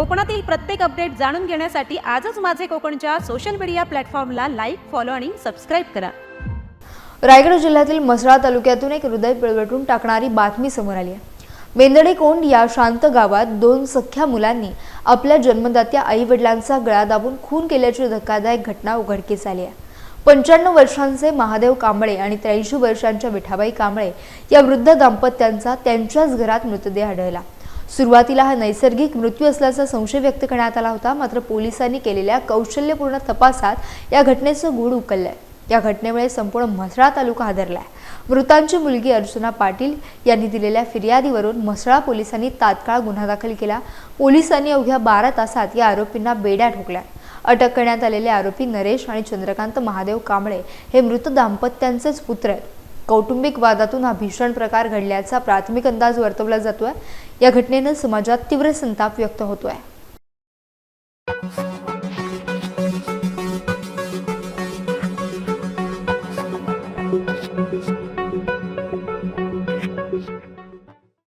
कोकणातील प्रत्येक अपडेट जाणून घेण्यासाठी आजच माझे कोकणच्या सोशल मीडिया प्लॅटफॉर्मला लाईक फॉलो आणि सबस्क्राईब करा. रायगड जिल्ह्यातील म्हसळा तालुक्यातून एक हृदय पिळवटून टाकणारी बातमी समोर आली आहे. मेंदडे कोंड या शांत गावात दोन सख्या मुलांनी आपल्या जन्मदात्या आई वडिलांचा गळा दाबून खून केल्याची धक्कादायक घटना उघडकीस आली आहे. पंच्याण्णव वर्षांचे महादेव कांबळे आणि त्र्याऐंशी वर्षांच्या विठाबाई कांबळे या वृद्ध दाम्पत्यांचा त्यांच्याच घरात मृतदेह आढळला. सुरुवातीला हा नैसर्गिक मृत्यू असल्याचा संशय व्यक्त करण्यात आला होता मात्र पोलिसांनी केलेल्या कौशल्यपूर्ण तपासात या घटनेचं गूढ उकललंय. या घटनेमुळे संपूर्ण म्हसळा तालुका हादरलाय. मृतांची मुलगी अर्चना पाटील यांनी दिलेल्या फिर्यादीवरून म्हसळा पोलिसांनी तात्काळ गुन्हा दाखल केला. पोलिसांनी अवघ्या बारा तासात या आरोपींना बेड्या ठोकल्या. अटक करण्यात आलेले आरोपी नरेश आणि चंद्रकांत महादेव कांबळे हे मृत दाम्पत्यांचेच पुत्र आहेत. कौटुंबिक वादातून हा भीषण प्रकार घडल्याचा प्राथमिक अंदाज वर्तवला जातोय. या घटनेनं समाजात तीव्र संताप व्यक्त होतोय.